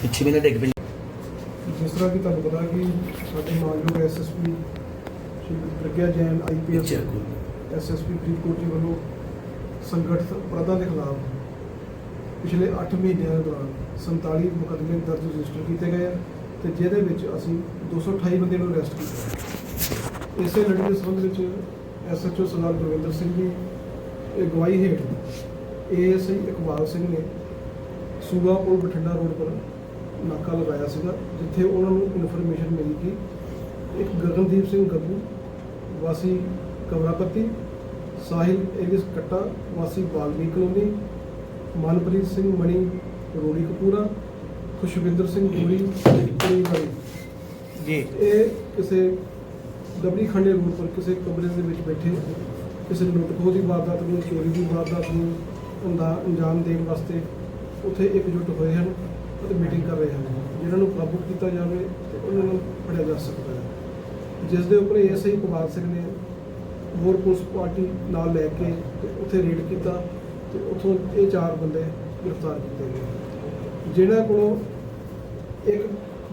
ਪਿੱਛੇ ਵੀ ਨਾ ਡਿੱਗ ਪਈ। ਜਿਸ ਤਰ੍ਹਾਂ ਕਿ ਤੁਹਾਨੂੰ ਪਤਾ ਕਿ ਸਾਡੇ ਮਾਨਯੋਗ SSP Shri Pragya Jain IPS. SSP Faridkot ji ਵੱਲੋਂ ਸੰਗਠਿਤ ਅਪਰਾਧਾਂ ਦੇ ਖਿਲਾਫ ਪਿਛਲੇ 8 ਮਹੀਨਿਆਂ ਦੇ ਦੌਰਾਨ 47 ਮੁਕੱਦਮੇ ਦਰਜ ਰਜਿਸਟਰ ਕੀਤੇ ਗਏ ਤੇ ਜਿਹਦੇ ਵਿੱਚ ਅਸੀਂ 228 ਬੰਦਿਆਂ ਨੂੰ ਅਰੈਸਟ ਕੀਤਾ। ਇਸੇ ਲੜੀ ਦੇ ਸੰਬੰਧ ਵਿੱਚ ਐਸਐਚਓ ਸਰਦਾਰ ਗੁਰਵਿੰਦਰ ਸਿੰਘ ਜੀ ਇਹ ਗਵਾਹੀ ਹੇਠ ਏਐਸਆਈ ਇਕਬਾਲ ਸਿੰਘ ਨੇ ਸੂਗਾ ਪੁਲ ਬਠਿੰਡਾ ਰੋਡ ਪਰ ਨਾਕਾ ਲਗਾਇਆ ਸੀਗਾ ਜਿੱਥੇ ਉਹਨਾਂ ਨੂੰ ਇਨਫੋਰਮੇਸ਼ਨ ਮਿਲੀ ਕਿ ਇੱਕ ਗਗਨਦੀਪ ਸਿੰਘ ਗੱਗੂ ਵਾਸੀ ਕਮਰਾਪੱਤੀ ਸਾਹਿਲ ਏਲਿਸ ਕੱਟਾ ਵਾਸੀ ਬਾਲਮੀਕ ਕਲੋਨੀ ਮਨਪ੍ਰੀਤ ਸਿੰਘ ਮਣੀ ਰੋੜੀ ਕਪੂਰਾ ਖੁਸ਼ਵਿੰਦਰ ਸਿੰਘ ਗੋਰੀ ਜੀ। ਇਹ ਕਿਸੇ ਦਬੜੀ ਖੰਡੇ ਰੋਡ ਪਰ ਕਿਸੇ ਕਮਰੇ ਦੇ ਵਿੱਚ ਬੈਠੇ ਕਿਸੇ ਲੁੱਟ ਖੋਹ ਦੀ ਵਾਰਦਾਤ ਨੂੰ, ਚੋਰੀ ਦੀ ਵਾਰਦਾਤ ਨੂੰ ਅੰਦਾ ਅੰਜਾਮ ਦੇਣ ਵਾਸਤੇ ਉੱਥੇ ਇਕਜੁੱਟ ਹੋਏ ਹਨ ਅਤੇ ਮੀਟਿੰਗ ਕਰ ਰਹੇ ਹਨ, ਜਿਨ੍ਹਾਂ ਨੂੰ ਕਾਬੂ ਕੀਤਾ ਜਾਵੇ ਤੇ ਉਹਨਾਂ ਨੂੰ ਫੜਿਆ ਜਾ ਸਕਦਾ ਹੈ। ਜਿਸ ਦੇ ਉੱਪਰ ਐਸਆਈ ਕੁਮਾਰ ਸਿੰਘ ਨੇ ਹੋਰ ਪੁਲਿਸ ਪਾਰਟੀ ਨਾਲ ਲੈ ਕੇ ਤੇ ਉੱਥੇ ਰੇਡ ਕੀਤਾ ਤੇ ਉੱਥੋਂ ਇਹ ਚਾਰ ਬੰਦੇ ਗ੍ਰਿਫਤਾਰ ਕੀਤੇ ਗਏ ਜਿਨ੍ਹਾਂ ਕੋਲੋਂ ਇੱਕ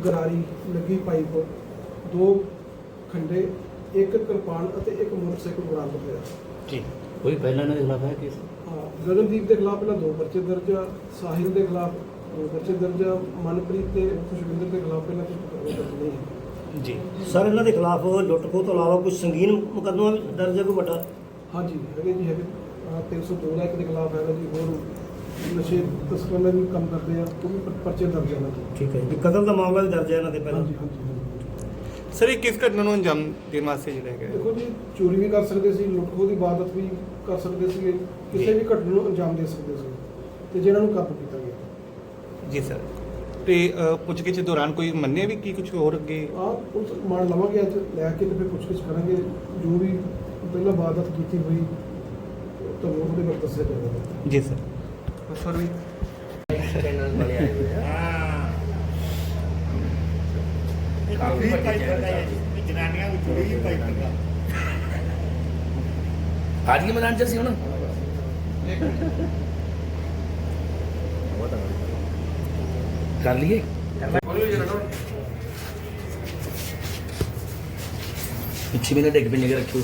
ਗਰਾਰੀ ਲੱਗੀ ਪਾਈਪ, ਦੋ ਖੰਡੇ ਇੱਕ ਕਿਰਪਾਨ ਅਤੇ ਇੱਕ ਮੋਟਰਸਾਈਕਲ ਬਰਾਮਦ ਹੋਇਆ। ਜੀ ਕੋਈ ਪਹਿਲਾਂ ਇਹਨਾਂ ਦੇ ਖਿਲਾਫ ਹੈ ਕੇਸ? ਹਾਂ ਗਗਨਦੀਪ ਦੇ ਖਿਲਾਫ ਪਹਿਲਾਂ ਦੋ ਪਰਚੇ ਦਰਜ ਆ ਸਾਹਿਲ ਦੇ ਖਿਲਾਫ ਦੋ ਪਰਚੇ ਦਰਜ ਆ ਮਨਪ੍ਰੀਤ ਤੇ ਖੁਸ਼ਵਿੰਦਰ ਦੇ ਖਿਲਾਫ ਪਹਿਲਾਂ ਕੋਈ ਮੁਕੱਦਮਾ ਦਰਜ ਨਹੀਂ ਹੈ। ਜੀ। ਸਰ ਇਹਨਾਂ ਦੇ ਖਿਲਾਫ ਲੁੱਟ ਖੋਹ ਤੋਂ ਇਲਾਵਾ ਕੁਝ ਸੰਗੀਨ ਮੁਕੱਦਮਾ ਵੀ ਦਰਜ ਹੈ ਕੋਈ ਵੱਡਾ? ਹਾਂਜੀ ਹੈਗੇ ਜੀ ਹੈਗੇ। ਆਹ 302 ਲੱਖ ਦੇ ਖਿਲਾਫ ਹੈਗਾ ਜੀ ਹੋਰ ਨਸ਼ੇ ਤਸਕਰਾਂ ਦਾ ਵੀ ਕੰਮ ਕਰਦੇ ਆ ਉਹ ਵੀ ਪਰ- ਪਰਚੇ ਦਰਜ ਆ ਇਹਨਾਂ ਦੇ। ਠੀਕ ਹੈ ਜੀ ਕਤਲ ਦਾ ਮਾਮਲਾ ਵੀ ਦਰਜ ਹੈ ਇਹਨਾਂ ਦੇ ਪਹਿਲਾਂ। ਹਾਂਜੀ ਹਾਂਜੀ। ਸਰ ਇਹ ਕਿਸ ਘਟਨਾ ਨੂੰ ਅੰਜਾਮ ਦੇਣ ਵਾਸਤੇ ਜਿਹੜਾ ਹੈਗਾ? ਦੇਖੋ ਜੀ ਚੋਰੀ ਵੀ ਕਰ ਸਕਦੇ ਸੀ ਲੁੱਟ ਖੋਹ ਦੀ ਵਾਰਦਾਤ ਵੀ ਕਰ ਸਕਦੇ ਸੀਗੇ ਕਿਸੇ ਵੀ ਘਟਨਾ ਨੂੰ ਅੰਜਾਮ ਦੇ ਸਕਦੇ ਸੀ ਤੇ ਜਿਹਨਾਂ ਨੂੰ ਕਾਬੂ ਕੀਤਾ ਗਿਆ। ਜੀ ਸਰ ਤੇ ਪੁੱਛਗਿੱਛ ਦੌਰਾਨ ਕੋਈ ਮੰਨਿਆ ਵੀ ਕੀ ਕੁਝ ਹੋਰ ਅੱਗੇ? ਆਪ ਉਸ ਮਾਨ ਲਵਾਂਗੇ ਅੱਜ ਲੈ ਕੇ ਤੇ ਫਿਰ ਪੁੱਛਗਿੱਛ ਕਰਾਂਗੇ। ਜੋ ਵੀ ਪਹਿਲਾਂ ਵਾਰਦਾਤ ਕੀਤੀ ਹੋਈ ਤੁਹਾਨੂੰ ਉਹਦੇ ਬਾਰੇ ਦੱਸਿਆ ਜਾਵੇਗਾ। ਜੀ ਸਰ। ਸਰ ਵੀ ਕਾਫੀ ਪਾਈਪ ਲੱਗਾ ਹੈ ਜੀ। ਜਨਾਨੀਆਂ ਨੂੰ ਚੋਰੀ ਹੀ ਪਾਈਪ ਲੱਗਾ ਆ ਜੀ ਮੈਦਾਨ ਚ ਸੀ ਹੁਣ? ਕਰ ਲਈਏ। ਪਿੱਛੇ ਵੀ ਡਿੱਗ ਪਈ ਰੱਖਿਓ।